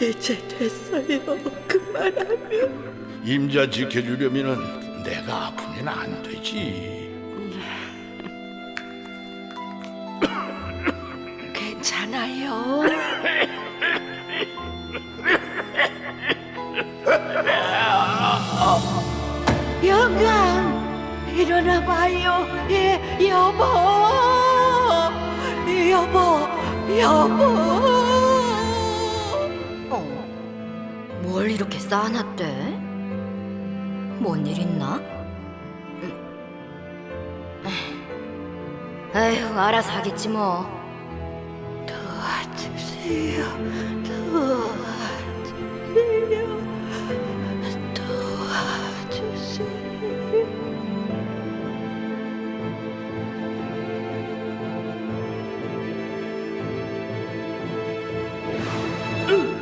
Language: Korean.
이제 됐어요. 그만하면 임자 지켜주려면은 내가 아프면 안 되지. 괜찮아요. 영감 일어나 봐요. 예, 여보, 여보, 여보. 뭘 이렇게 쌓아놨대? 뭔 일 있나? 음. 에휴, 알아서 하겠지 뭐. 도와주세요. 도와주세요. 도와주세요. 으!